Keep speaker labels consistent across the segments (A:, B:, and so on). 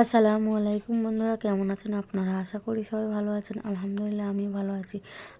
A: আসসালামু আলাইকুম বন্ধুরা, কেমন আছেন আপনারা? আশা করি সবাই ভালো আছেন। আলহামদুলিল্লাহ আমি ভালো আছি।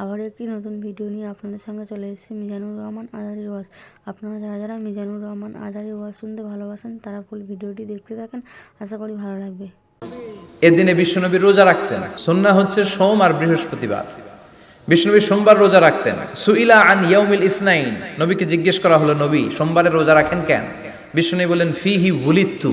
A: আবার একটি নতুন ভিডিও নিয়ে আপনাদের সঙ্গে চলে এসেছি, মিজানুর রহমান আজারি ওয়াজ। আপনারা যারা যারা মিজানুর রহমান আজারি ওয়াজ শুনতে ভালোবাসেন, তারা ফুল ভিডিওটি দেখতে থাকেন। আশা করি ভালো লাগবে।
B: এদিনে বিশ্বনবী রোজা রাখতেন। সন্না হচ্ছে সোম আর বৃহস্পতিবার। বিষ্ণুবী সোমবার রোজা রাখতেন। সুইলা আন ইয়াউমিল ইসনাইন। নবীকে জিজ্ঞেস করা হলো, নবী, সোমবারে রোজা রাখেন কেন? বিষ্ণু বলেন ফি হি উলিত্তু।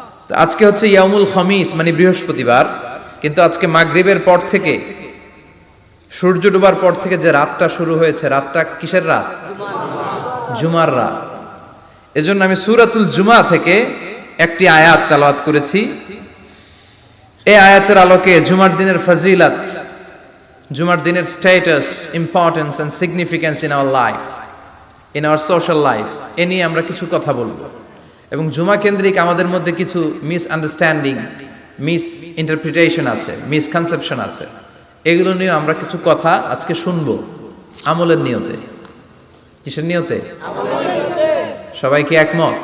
B: আজকে হচ্ছে ইয়ামুল খমিস মানে বৃহস্পতিবার, কিন্তু আজকে মাগরিবের পর থেকে, সূর্য ডুবার পর থেকে যে রাতটা শুরু হয়েছে, রাতটা কিসের রাত? জুমার রাত। এজন্য আমি সুরাতুল জুমা থেকে একটি আয়াত তালাওয়াত করেছি। এই আয়াতের আলোকে জুমার দিনের ফজিলাত, জুমার দিনের status importance and significance in our life in our social life এ নিয়ে আমরা কিছু কথা বলব। এবং জুমা কেন্দ্রিক আমাদের মধ্যে কিছু মিস আন্ডারস্ট্যান্ডিং মিস ইন্টারপ্রিটেশন আছে মিসকনসেপশন আছে। এগুলো নিয়ে আমরা কিছু কথা আজকে শুনব আমলের নিয়তে। কিসের নিয়তে? সবাই কি একমত?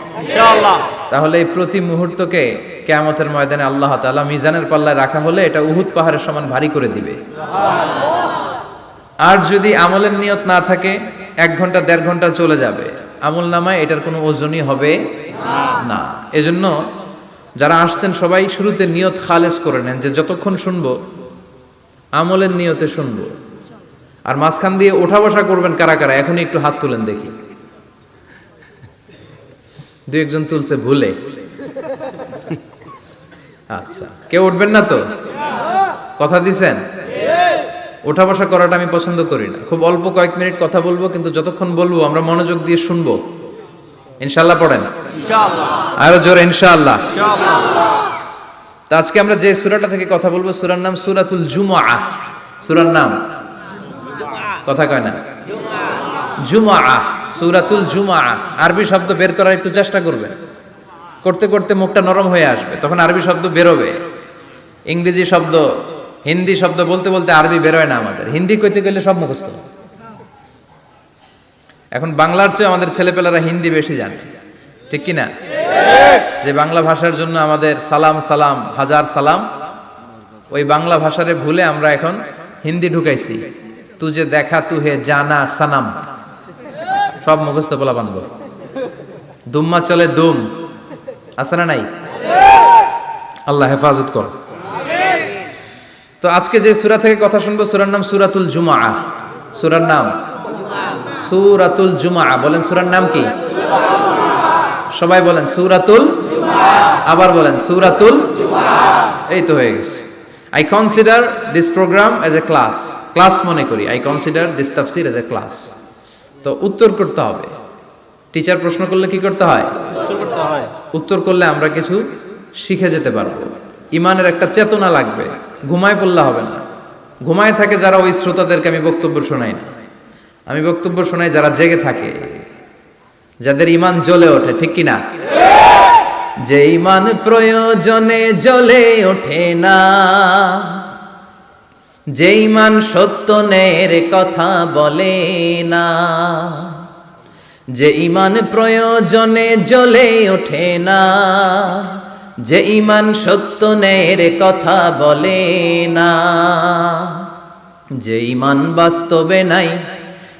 B: তাহলে এই প্রতি মুহূর্তকে কেয়ামতের ময়দানে আল্লাহ তাআলা মিজানের পাল্লায় রাখা হলে এটা উহুদ পাহাড়ের সমান ভারী করে দিবে। আর যদি আমলের নিয়ত না থাকে এক ঘণ্টা দেড় ঘণ্টা চলে যাবে। আমল নামায় এটার কোনো ওজনই হবে না, এজন্য যারা আসছেন সবাই শুরুতে নিয়ত খালেজ করে নেন যে যতক্ষণ শুনব, আমলের নিয়তে শুনব। আর মাঝখান দিয়ে ওঠা বসা করবেন কারা কারা, এখনই একটু হাত তুলেন দেখি। দু একজন তুলছে ভুলে। আচ্ছা কেউ উঠবেন না তো? কথা দিছেন? ওঠা বসা করাটা আমি পছন্দ করি না। খুব অল্প কয়েক মিনিট কথা বলব, কিন্তু যতক্ষণ বলব আমরা মনোযোগ দিয়ে শুনব। ইনশাল্লাহ পড়েন। আরও জোরে ইনশাআল্লাহ। তা আজকে আমরা যে সুরাটা থেকে কথা বলব সুরার নাম সুরাতুল জুমআ। সূরার নাম? কথা কয় না। জুমআ। সূরাতুল জুমআ। আরবি শব্দ বের করার একটু চেষ্টা করবেন করতে করতে মুখটা নরম হয়ে আসবে তখন আরবি শব্দ বেরোবে। ইংরেজি শব্দ হিন্দি শব্দ বলতে বলতে আরবি বেরোয় না আমাদের। হিন্দি কইতে গেলে সব মুখস্থ। এখন বাংলার চেয়ে আমাদের ছেলেপেলেরা হিন্দি বেশি জানে। ঠিক কি না যে বাংলা ভাষার জন্য আমাদের সালাম সালাম, হাজার সালাম, ওই বাংলা ভাষারে ভুলে আমরা এখন হিন্দি ঢুকাইছি। তু যে দেখা তু হে জানা সানাম। সব মুখস্থ বলা বানব। দুম্মা চলে দুম। আছে না নাই? আল্লাহ হেফাজত কর। তো আজকে যে সুরা থেকে কথা শুনব, সূরার নাম সুরাতুল জুমা সুরার নাম সূরাতুল জুমা বলেন সুরার নাম কি? সবাই বলেন সুরাতুল আবার বলেন সুরাতুল এই তো হয়ে গেছে। I consider this program as a class class মনে করি। আই কনসিডার দিস তাফসির এজ এ ক্লাস তো উত্তর করতে হবে। টিচার প্রশ্ন করলে কি করতে হয়? উত্তর করলে আমরা কিছু শিখে যেতে পারব। ইমানের একটা চেতনা লাগবে। ঘুমায় পড়লে হবে না। ঘুমায় থাকে যারা ওই শ্রোতাদেরকে আমি বক্তব্য শোনাই না। আমি বক্তব্য শোনাই যারা জেগে থাকে, যাদের ইমান জ্বলে ওঠে, ঠিক কি না যে ইমান প্রয়োজনে জ্বলে ওঠে না। যে ইমান সত্য নের কথা বলে না। যে ইমান প্রয়োজনে জ্বলে ওঠে না। যে ইমান সত্য নের কথা বলে না। যে ইমান বাস্তবে নাই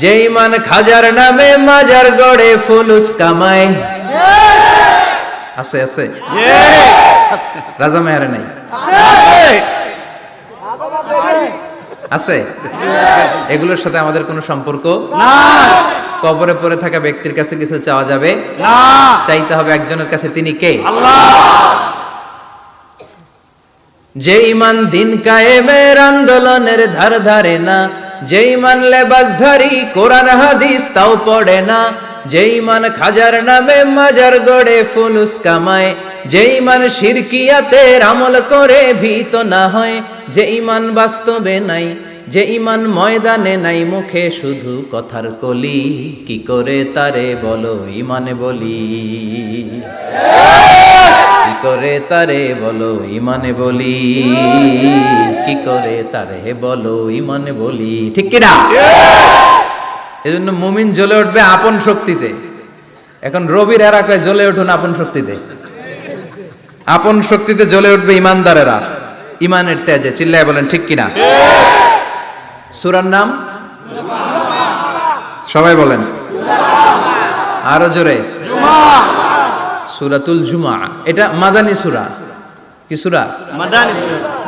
B: যে ইমান খাজার নামে মাজার গড়ে ফুলুস কামায় আছে আছে? রাজা মেয়ারে নাই। আছে? এগুলোর সাথে আমাদের কোনো সম্পর্ক না। কবরে পড়ে থাকা ব্যক্তির কাছে কিছু চাওয়া যাবে? চাইতে হবে একজনের কাছে তিনি কে? যে ইমান দিন কায়েমের আন্দোলনের ধার ধারে না যে লেবাস লেবাসধারী কোরআন হাদিস তাও পড়ে না, যেই মান খাজার নামে মাজার গড়ে ফুলুস কামায়, যেই মান শিরকিয়াতের আমল করে ভীত না হয়, যেই মান বাস্তবে নাই যে ইমান ময়দানে নাই মুখে শুধু কথার কলি, কি করে তারে বলো ইমানে বলি? কি করে তারে বলো ইমানে বলি? কি করে তারে বলো ইমানে বলি? ঠিক কিনা? এজন্য মুমিন জ্বলে উঠবে আপন শক্তিতে। এখন রবির এরাকায় জ্বলে উঠুন আপন শক্তিতে। আপন শক্তিতে জ্বলে উঠবে ইমানদারেরা। ইমানের তেজে, চিল্লায় বলেন, ঠিক কিনা? সুরার নাম? সবাই বলেন। আরও জোরে। সুরাতুল জুমা। এটা মাদানী সুরা। কি সুরা?
C: মাদানি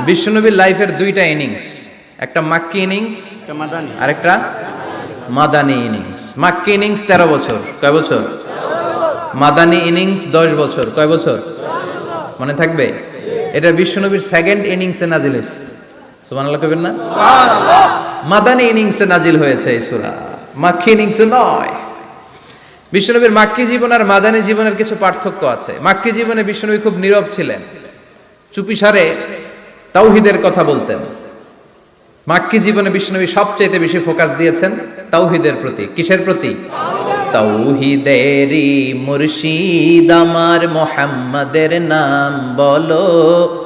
B: বিশ্বনবীর লাইফের দুইটা ইনিংস। একটা মাক্কি ইনিংস আর একটা মাদানী। ইনিংস। মাক্কি ইনিংস তেরো বছর। কয় বছর? মাদানী ইনিংস দশ বছর। কয় বছর? মনে থাকবে? এটা বিশ্বনবীর সেকেন্ড ইনিংসে নাজিল হয়েছে। সুবহানাল্লাহ কবেন না? মাদানী ইনিংসে নাজিল হয়েছে এই সূরা। মাক্কি ইনিংসে নয়। বিশ্বনবীর মাক্কি জীবন আর মাদানী জীবনের কিছু পার্থক্য আছে। মাক্কি জীবনে বিশ্বনবী খুব নীরব ছিলেন। চুপিসারে তাওহিদের কথা বলতেন। মাক্কি জীবনে বিষ্ণবী সবচেয়ে বেশি ফোকাস দিয়েছেন তাওহিদের প্রতি। কিসের প্রতি? তাওহিদেরি মুর্শিদ আমার মোহাম্মদের নাম বলো।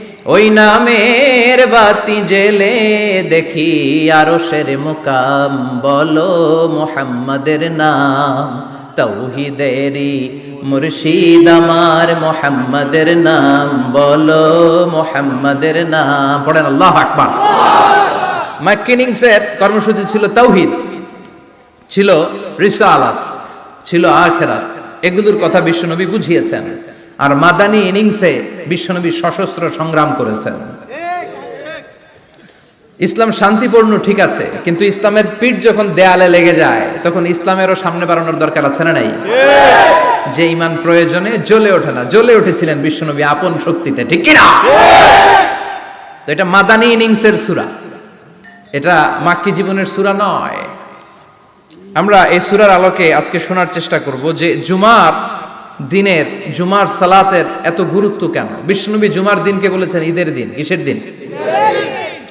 B: ওই নামের বাতি জেলে দেখি আরও সের মুকাম, বলো মোহাম্মদের নাম তৌহিদেরি মুর্শিদ আমার মোহাম্মদের নাম, বলো মোহাম্মদের নাম। পড়েন আল্লাহ আকবার। ম্যাকিনিংসের কর্মসূচি ছিল তৌহিদ, ছিল রিসালাত, ছিল আখেরাত। এগুলোর কথা বিশ্বনবী বুঝিয়েছেন। আর মাদানী ইনিংসে বিশ্বনবী সশস্ত্র সংগ্রাম করেছেন। ইসলাম শান্তিপূর্ণ ঠিক আছে, কিন্তু ইসলামের পিঠ যখন দেয়ালে লেগে যায়, তখন ইসলামেরও সামনে বাড়ানোর দরকার আছে না নাই? যে ইমান প্রয়োজনে জ্বলে ওঠে না, জ্বলে উঠেছিলেন বিশ্বনবী আপন শক্তিতে, ঠিক কিনা? তো এটা মাদানী ইনিংসের সুরা। এটা মাক্কি জীবনের সুরা নয়। আমরা এই সুরার আলোকে আজকে শোনার চেষ্টা করব যে জুমার দিনের জুমার সালাতের এত গুরুত্ব কেন? বিষ্ণুবী জুমার দিনকে বলেছেন ঈদের দিন। কিসের দিন?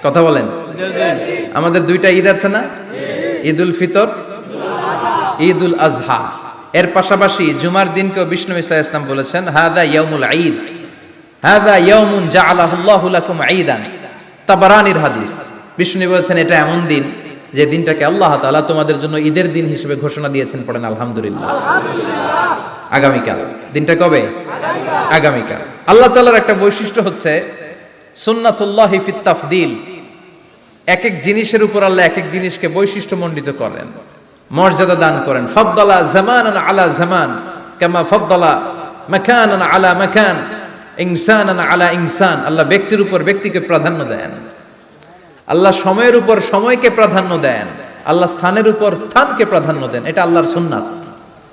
B: কথা বলেন। আমাদের দুইটা ঈদ আছে না? ঈদ উল ফিতর ঈদ উল আজহা। এর পাশাপাশি জুমার দিনকেও বিষ্ণু ইসা ইসলাম বলেছেন হাদা ইয়ামুল ঈদ। হাদা ইয়ামুন জাআলাহুল্লাহু লাকুম ঈদান। তাবারানির হাদিস। বিষ্ণু বলেছেন, এটা এমন দিন যে দিনটাকে আল্লাহ তাআলা তোমাদের জন্য ঈদের দিন হিসেবে ঘোষণা দিয়েছেন পড়েন। আলহামদুলিল্লাহ। আগামীকাল। দিনটা কবে? আগামীকাল। আল্লাহ তাআলার একটা বৈশিষ্ট্য হচ্ছে সুন্নাতুল্লাহি তাফদিল। এক এক জিনিসের উপর আল্লাহ এক এক জিনিসকে বৈশিষ্ট্য মণ্ডিত করেন। মর্যাদা দান করেন। ফদ্দলা জামান আলা জামান কামা ফদ্দলা মাকান আলা মাকান ইনসান আলা ইনসান। আল্লাহ ব্যক্তির উপর ব্যক্তিকে প্রাধান্য দেন। আল্লাহ সময়ের উপর সময়কে প্রাধান্য দেন। আল্লাহ স্থানের উপর স্থানকে প্রাধান্য দেন। এটা আল্লাহর সুন্নাত।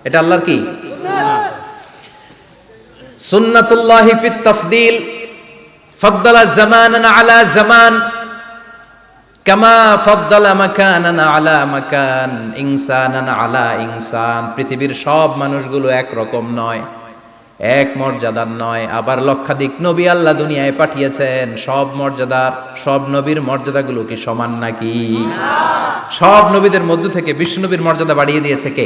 B: এটা আল্লাহর কি? সুন্নাতুল্লাহি ফিত তাফদিল, ফদ্দলা জামান আলা জামান, কামা ফদ্দালা মাকানান আলা মাকান, ইনসানান আলা ইনসান। পৃথিবীর সব মানুষগুলো এক রকম নয়, এক মর্যাদার নয়। আবার লক্ষাধিক নবী আল্লাহ দুনিয়ায় পাঠিয়েছেন, সব মর্যাদার, সব নবীর মর্যাদাগুলো কি সমান নাকি? সব নবীদের মধ্য থেকে বিষ্ণু নবীর মর্যাদা বাড়িয়ে দিয়েছে কে?